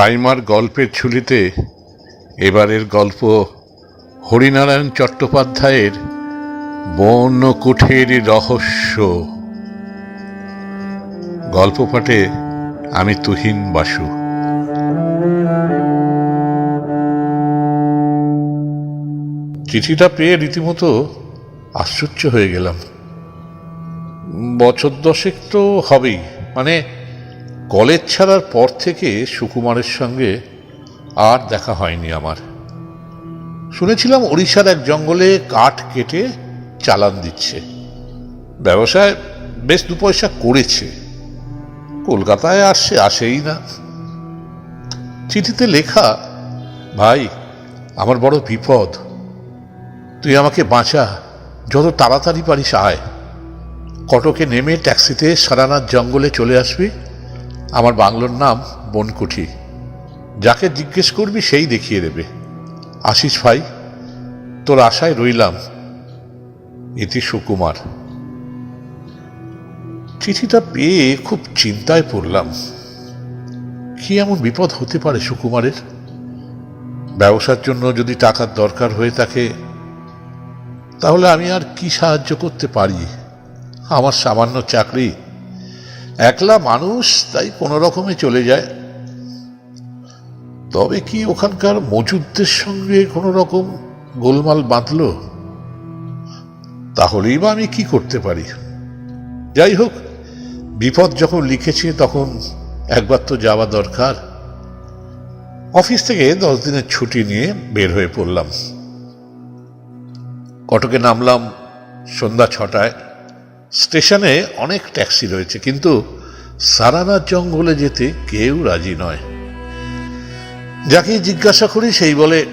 রাইমার গল্পের ঝুলিতে এবারের গল্প হরিনারায়ণ চট্টোপাধ্যায়ের বন্য কুঠের রহস্য। গল্প পাঠে আমি তুহিন বাসু। চিঠিটা পেয়ে রীতিমতো আশ্চর্য হয়ে গেলাম। বছর দশেক তো হবেই মানে কলেজ ছাড়ার পর থেকে সুকুমারের সঙ্গে আর দেখা হয়নি আমার। শুনেছিলাম ওড়িশার এক জঙ্গলে কাঠ কেটে চালান দিচ্ছে। ব্যবসায় বেশ দু পয়সা করেছে। কলকাতায় আসছে আসেই না। চিঠিতে লেখা, ভাই, আমার বড় বিপদ। তুই আমাকে বাঁচা, যত তাড়াতাড়ি পারিস আয়। কটকে নেমে ট্যাক্সিতে সারানাথ জঙ্গলে চলে আসবি। আমার বাংলোর নাম বনকুঠি। যাকে জিজ্ঞেস করবি সেই দেখিয়ে দেবে। আসিস ভাই, তোর আশায় রইলাম। ইতি সুকুমার। চিঠিটা পেয়ে খুব চিন্তায় পড়লাম। কি এমন বিপদ হতে পারে সুকুমারের? ব্যবসার জন্য যদি টাকার দরকার হয়ে থাকে, তাহলে আমি আর কি সাহায্য করতে পারি? আমার সামান্য চাকরি একলা মানুষ তাই কোনো রকমে চলে যায়। তবে কি ওখানকার মজুদদের সঙ্গে কোনো রকম গোলমাল বাঁধল? তাহলেই বা আমি কি করতে পারি? যাই হোক, বিপদ যখন লিখেছে তখন একবার তো যাওয়া দরকার। অফিস থেকে দশ দিনের ছুটি নিয়ে বের হয়ে পড়লাম। কটকে নামলাম সন্ধ্যা ছটায়। স্টেশনে অনেক ট্যাক্সি রয়েছে, কিন্তু সারানাথ জঙ্গলে যেতে কেউ রাজি নয়। যাকে জিজ্ঞাসা করি, সেই বলে,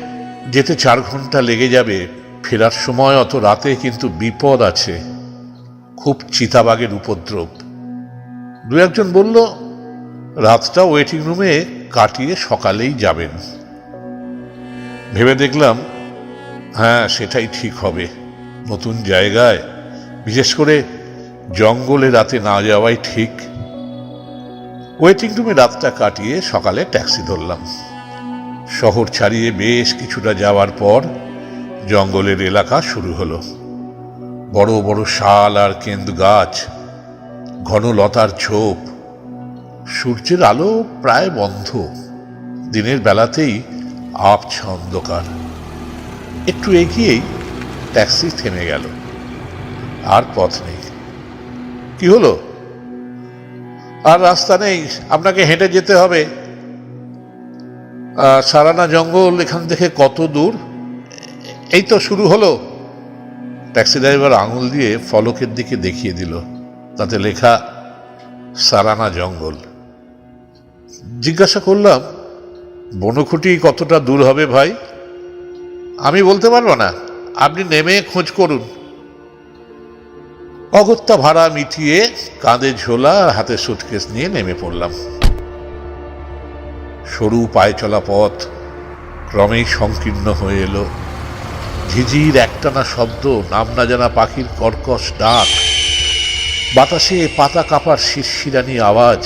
যেতে চার ঘণ্টা লেগে যাবে, ফেরার সময় অত রাতে কিন্তু বিপদ আছে। খুব চিতাবাগের উপদ্রব। দু একজন বলল, রাতটা ওয়েটিং রুমে কাটিয়ে সকালেই যাবেন। ভেবে দেখলাম হ্যাঁ সেটাই ঠিক হবে। নতুন জায়গায়, বিশেষ করে জঙ্গলে রাতে না যাওয়াই ঠিক। ওয়েটিং রুমে রাতটা কাটিয়ে সকালে ট্যাক্সি ধরলাম। শহর ছাড়িয়ে বেশ কিছুটা যাওয়ার পর জঙ্গলের এলাকা শুরু হলো। বড় বড় শাল আর কেন্দ্র গাছ, ঘন লতার ঝোপ সূর্যের আলো প্রায় বন্ধ। দিনের বেলাতেই আবছা অন্ধকার। একটু এগিয়েই ট্যাক্সি থেমে গেল। আর পথ নেই। কি হলো? আর রাস্তা নেই, আপনাকে হেঁটে যেতে হবে। সারানা জঙ্গল এখান থেকে কত দূর? এই তো শুরু হলো। ট্যাক্সি ড্রাইভার আঙুল দিয়ে ফলকের দিকে দেখিয়ে দিল। তাতে লেখা, সারানা জঙ্গল। জিজ্ঞাসা করলাম, বনখুঁটি কতটা দূর হবে ভাই? আমি বলতে পারব না। আপনি নেমে খোঁজ করুন। অগত্যা ভাড়া মিটিয়ে কাঁধে ঝোলা আর হাতে সুটকেস নিয়ে নেমে পড়লাম। সরু পায়ে চলা পথ ক্রমেই সংকীর্ণ হয়ে এলো। ঝিঝির একটানা শব্দ, নাম না জানা পাখির কর্কশ ডাক, বাতাসে পাতা কাপার শিরশিরানি আওয়াজ।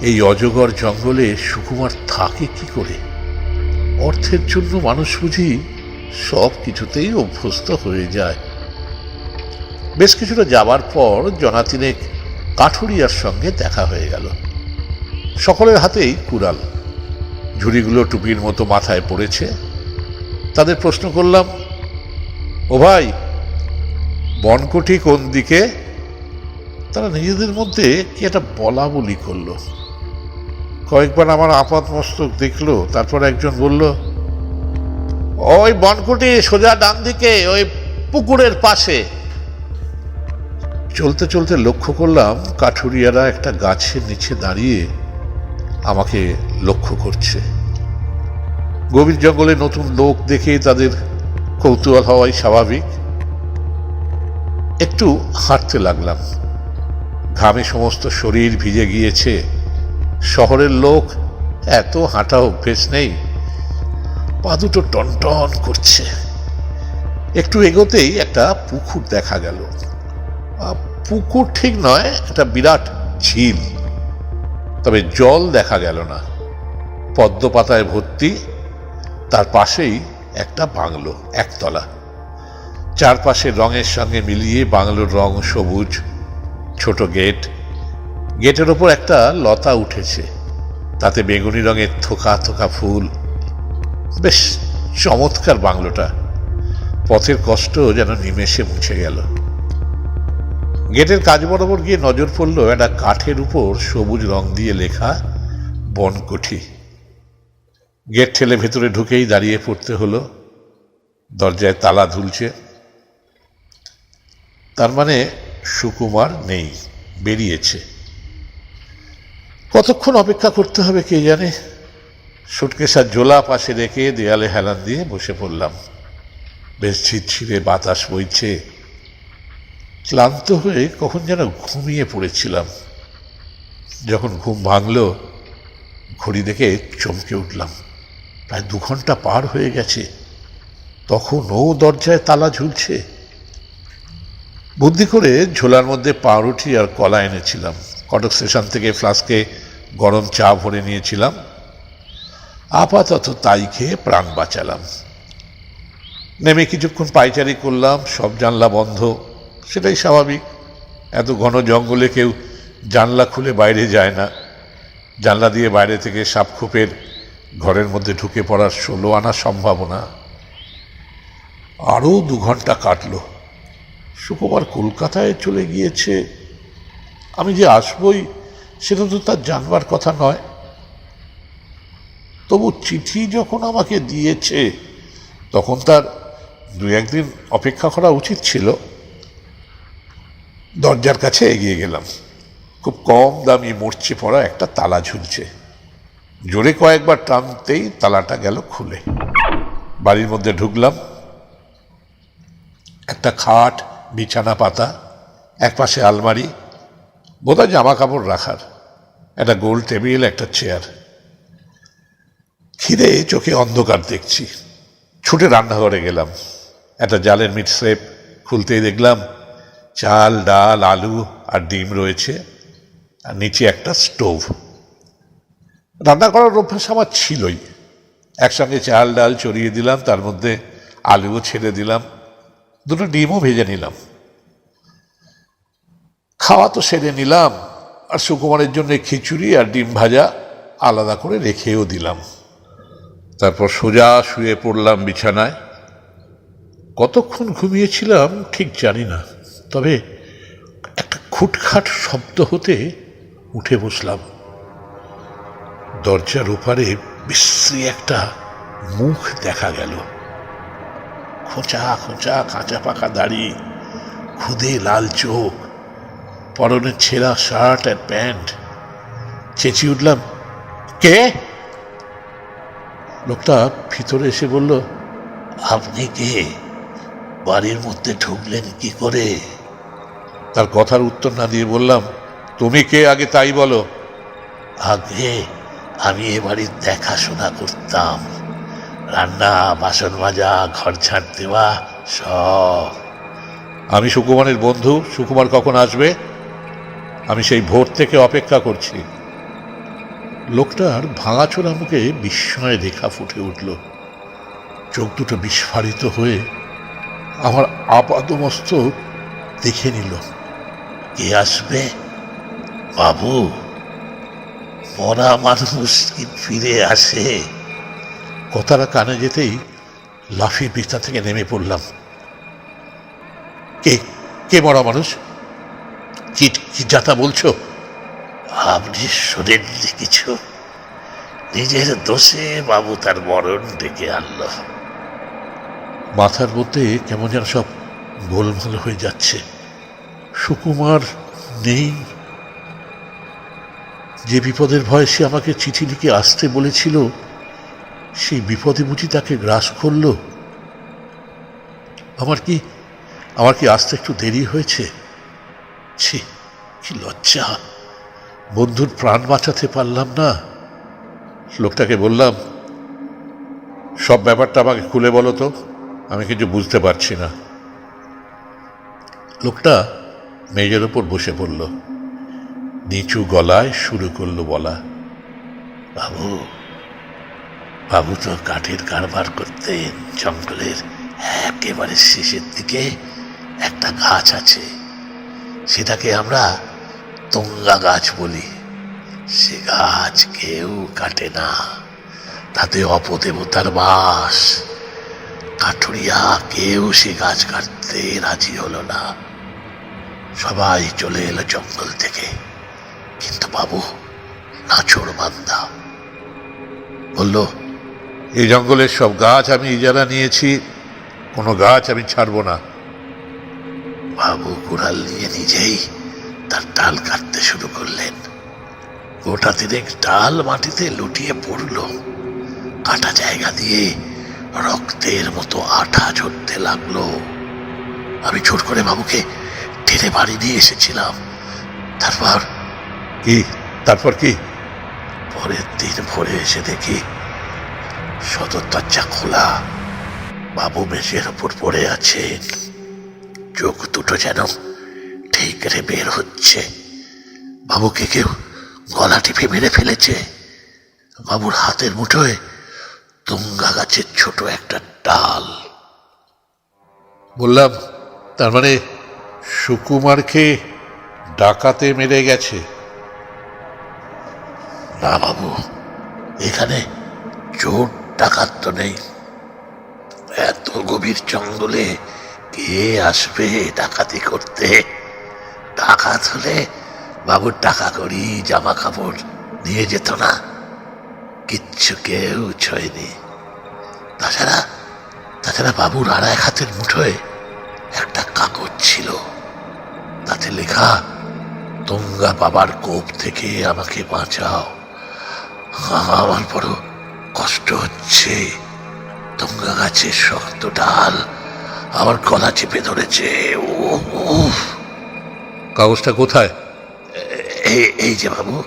এই অজগর জঙ্গলে সুকুমার থাকে কি করে? অর্থের জন্য মানুষ বুঝি সব কিছুতেই অভ্যস্ত হয়ে যায়। বেশ কিছুটা যাবার পর জনাতিনেক কাঠুরিয়ার সঙ্গে দেখা হয়ে গেল। সকলের হাতেই কুড়াল। ঝুড়িগুলো টুপির মতো মাথায় পড়েছে। তাদের প্রশ্ন করলাম, ও ভাই, বনকুঠি কোন দিকে? তারা নিজেদের মধ্যে কি একটা বলা বলি করল। কয়েকবার আমার আপাত মস্তক দেখল, তারপর একজন বলল, ওই বনকুটি সোজা ডান দিকে, ওই পুকুরের পাশে। চলতে চলতে লক্ষ্য করলাম কাঠুরিয়ারা একটা গাছের নিচে দাঁড়িয়ে আমাকে লক্ষ্য করছে। গভীর জঙ্গলে নতুন লোক দেখে তাদের কৌতূহল হওয়াই স্বাভাবিক। একটু হাঁটতে লাগলাম। ঘামে সমস্ত শরীর ভিজে গিয়েছে। শহরের লোক এত হাঁটা অভ্যেস নেই। পা দুটো টনটন করছে। একটু এগোতেই একটা পুকুর দেখা গেল। পুকুর ঠিক নয়, একটা বিরাট ঝিল। তবে জল দেখা গেল না। পদ্ম পাতায় ভর্তি, তার পাশেই একটা বাংলো, একতলা। চারপাশে রঙের সঙ্গে মিলিয়ে বাংলোর রং সবুজ, ছোট গেট। গেটের ওপর একটা লতা উঠেছে। তাতে বেগুনি রঙের থোকা থোকা ফুল। বেশ চমৎকার বাংলোটা। পথের কষ্ট যেন নিমেষে মুছে গেল। গেটের কাজ বরাবর গিয়ে নজর পড়ল একটা কাঠের উপর সবুজ রং দিয়ে লেখা বনকুঠি। গেট ঠেলে ভেতরে ঢুকেই দাঁড়িয়ে পড়তে হলো। দরজায় তালা ঝুলছে তার মানে সুকুমার নেই, বেরিয়েছে। কতক্ষণ অপেক্ষা করতে হবে কে জানে? সুটকেসার জোলা পাশে রেখে দেয়ালে হেলান দিয়ে বসে পড়লাম। বেশ ছিটছিড়ে বাতাস বইছে। ক্লান্ত হয়ে কখন যেন ঘুমিয়ে পড়েছিলাম। যখন ঘুম ভাঙল, ঘড়ি দেখে চমকে উঠলাম। প্রায় দু ঘণ্টা পার হয়ে গেছে। তখনও দরজায় তালা ঝুলছে। বুদ্ধি করে ঝোলার মধ্যে পাউরুটি আর কলা এনেছিলাম। কটক স্টেশন থেকে ফ্লাস্কে গরম চা ভরে নিয়েছিলাম। আপাতত তাই খেয়ে প্রাণ বাঁচালাম। নেমে কিছুক্ষণ পাইচারি করলাম, সব জানলা বন্ধ। সেটাই স্বাভাবিক। এত ঘন জঙ্গলে কেউ জানলা খুলে বাইরে যায় না। জানলা দিয়ে বাইরে থেকে সাপখোপের ঘরের মধ্যে ঢুকে পড়ার ষোলো আনা সম্ভাবনা। আরও দু ঘণ্টা কাটল। শুক্রবার কলকাতায় চলে গিয়েছে। আমি যে আসবই, সেটা তো তার জানবার কথা নয়। তবু চিঠি যখন আমাকে দিয়েছে, তখন তার দু একদিন অপেক্ষা করা উচিত ছিল। দরজার কাছে এগিয়ে গেলাম। খুব কম দামি মরচে পড়া একটা তালা ঝুলছে। জোরে কয়েকবার টানতেই তালাটা গেল খুলে। বাড়ির মধ্যে ঢুকলাম। একটা খাট, বিছানা পাতা, একপাশে আলমারি, বোধহয় জামা কাপড় রাখার, একটা গোল টেবিল, একটা চেয়ার। খিদে চোখে অন্ধকার দেখছি। ছুটে রান্নাঘরে গেলাম। একটা জালের মিট স্লেপ খুলতেই দেখলাম চাল, ডাল, আলু আর ডিম রয়েছে। আর নিচে একটা স্টোভ। রান্না করার অভ্যাস আমার ছিলই। একসঙ্গে চাল, ডাল চড়িয়ে দিলাম, তার মধ্যে আলুও ছেড়ে দিলাম, দুটো ডিমও ভেজে নিলাম। খাওয়া তো সেরে নিলাম, আর সুকুমারের জন্য খিচুড়ি আর ডিম ভাজা আলাদা করে রেখেও দিলাম। তারপর সোজা শুয়ে পড়লাম বিছানায়। কতক্ষণ ঘুমিয়েছিলাম ঠিক জানি না। তবে একটা খুটখাট শব্দ হতে উঠে বসলাম। দরজার ওপারে বিশ্রী একটা মুখ দেখা গেল। খোঁচা খোঁচা, কাঁচা পাকা দাড়ি, খুদে লাল চোখ পরনের ছেঁড়া শার্ট আর প্যান্ট। চেঁচিয়ে উঠলাম, কে? লোকটা ভিতরে এসে বলল, আপনি কে? বাড়ির মধ্যে ঢুকলেন কি করে? তার কথার উত্তর না দিয়ে বললাম, তুমি কে? আগে তাই বলো। আগে আমি এ বাড়ির দেখাশোনা করতাম। রান্না, বাসন মাজা, ঘর ঝাঁট দেওয়া, সব। আমি সুকুমারের বন্ধু। সুকুমার কখন আসবে? আমি সেই ভোর থেকে অপেক্ষা করছি। লোকটার ভাঙাচোরা মুখে বিস্ময় রেখা ফুটে উঠল। চোখ দুটো বিস্ফারিত হয়ে আমার আপাদমস্তক দেখে নিল। কে আসবে? বাবু মরা মানুষ কি ফিরে আসে? কথাটা কানে যেতেই লাফিয়ে বিস্তা থেকে নেমে পড়লাম। কে কে মরা মানুষ? কি কি যাতা বলছো? আপনি শোনেননি কিছু? নিজের দোষে বাবু তার মরণ ডেকে আনলো। মাথার মধ্যে কেমন যেন সব গোলমাল হয়ে যাচ্ছে। সুকুমার নেই। যে বিপদের ভয়ে সে আমাকে চিঠি লিখে আসতে বলেছিল, সেই বিপদে বুঝি তাকে গ্রাস করল। আমার কি আমার কি আসতে একটু দেরি হয়েছে? ছি, কি লজ্জা। বন্ধুর প্রাণ বাঁচাতে পারলাম না। লোকটাকে বললাম, সব ব্যাপারটা আমাকে খুলে বলো তো, আমি কিছু বুঝতে পারছি না। লোকটা মেজের ওপর বসে পড়ল। নিচু গলায় শুরু করল বলা, বাবু বাবু তো কাঠের কারবার করতেন জঙ্গলের একেবারে শেষের দিকে একটা গাছ আছে। সেটাকে আমরা তঙ্গা গাছ বলি। সে গাছ কেউ কাটে না। তাতে অপদেবতার বাস। কাঠুরিয়া কেউ সে গাছ কাটতে রাজি হলো না। সবাই চলে এলো জঙ্গল থেকে। কিন্তু বাবু নাচড় বান্দা। বলল, এই জঙ্গলের সব গাছ আমি ইজারা নিয়েছি, কোনো গাছ আমি ছাড়বো না। বাবু কুড়াল নিয়ে নিজেই তার ডাল কাটতে শুরু করলেন। গোটা তিনেক ডাল মাটিতে লুটিয়ে পড়ল। কাটা জায়গা দিয়ে রক্তের মতো আঠা ঝরতে লাগল। আমি ছোট করে বাবুকে টেনে বাড়ি নিয়ে এসেছিলাম। তারপর কি? তারপর কি? পরের দিন ভোরে এসে দেখি সদর দরজা খোলা। বাবু মেঝের ওপর পড়ে আছেন চোখ দুটো যেন ঠিক রে বের হচ্ছে। বাবুকে কেউ গলা টিপে মেরে ফেলেছে। বাবুর হাতের মুঠোয় তুঙ্গা গাছের ছোট একটা ডাল। বললাম তার মানে সুকুমারকে ডাকাতে মেরে গেছে। না বাবু, এখানে চোর ডাকাত তো নেই। এত গভীর জঙ্গলে কে আসবে ডাকাতি করতে? ডাকাত হলে বাবুর টাকা করি জামা কাপড় নিয়ে যেত না। কিচ্ছু কেউ ছয়নি। তাছাড়া তাছাড়া বাবুর এক হাতের মুঠোয় একটা কাগজ ছিল। তাতে লেখা তোমরা বাবার কোপ থেকে আমাকে বাঁচাও। আমার বড় কষ্ট হচ্ছে। তোমরা গাছের শক্ত ডাল আমার গলা চেপে ধরেছে। কাগজটা কোথায়? এই যে বাবু।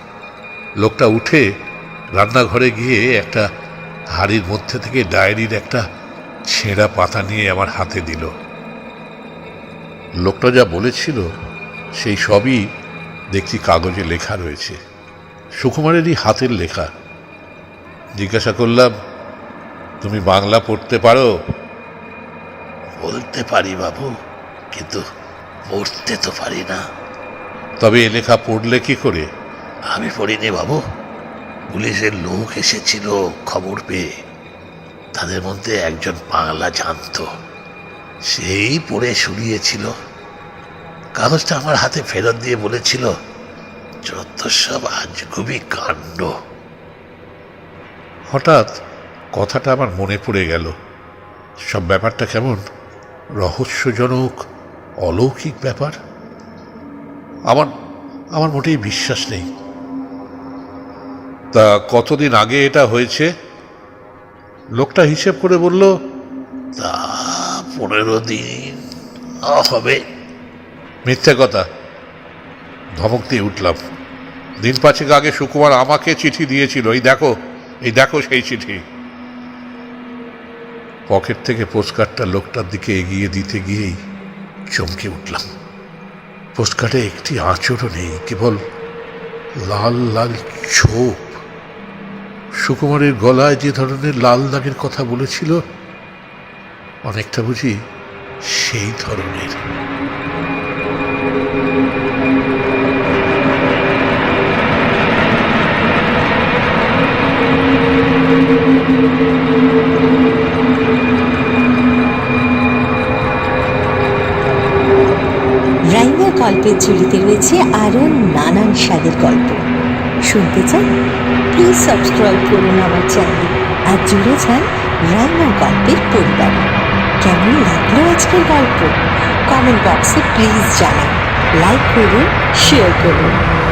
লোকটা উঠে রান্নাঘরে গিয়ে একটা হাড়ির মধ্যে থেকে ডায়েরির একটা ছেঁড়া পাতা নিয়ে আমার হাতে দিল। লোকটা যা বলেছিল, সেই সবই দেখছি কাগজে লেখা রয়েছে। সুকুমারেরই হাতের লেখা। জিজ্ঞাসা করলাম, তুমি বাংলা পড়তে পারো? বলতে পারি বাবু, কিন্তু পড়তে তো পারি না। তবে এ লেখা পড়লে কি করে? আমি পড়িনি বাবু। পুলিশের লোক এসেছিল খবর পেয়ে। তাদের মধ্যে একজন বাংলা জানতো। সেই পড়ে শুনিয়েছিল। কাগজটা আমার হাতে ফেরত দিয়ে বলেছিল, যত সব আজগুবি কাণ্ড। হঠাৎ কথাটা আমার মনে পড়ে গেল। সব ব্যাপারটা কেমন? রহস্যজনক, অলৌকিক ব্যাপার? আমার আমার মোটেই বিশ্বাস নেই। তা কতদিন আগে এটা হয়েছে? লোকটা হিসেব করে বলল, তা পনেরো দিন হবে। মিথ্যে কথা। ধমক দিয়ে উঠলাম। দিন পাঁচেক আগে সুকুমার আমাকে চিঠি দিয়েছিল। এই দেখো এই দেখো সেই চিঠি। পকেট থেকে পোস্টকার্ডটা লোকটার দিকে এগিয়ে দিতে গিয়েই চমকে উঠলাম। পোস্টকার্ডে একটি আঁচড়ও নেই, কেবল লাল লাল ছোপ। সুকুমারের গলায় যে ধরনের লাল দাগের কথা বলেছিল অনেকটা বুঝি সেই ধরনের। রাইমা গল্পের ঝুলিতে রয়েছে আরও নানান স্বাদের গল্প। শুনতে চান? প্লিজ সাবস্ক্রাইব করুন আমার চ্যানেল। আর জুড়ে যান রাইমা গল্পের পরিবার। কেমন লাগল আজকের গল্প? কমেন্ট বক্সে প্লিজ জানান। লাইক করুন শেয়ার করুন।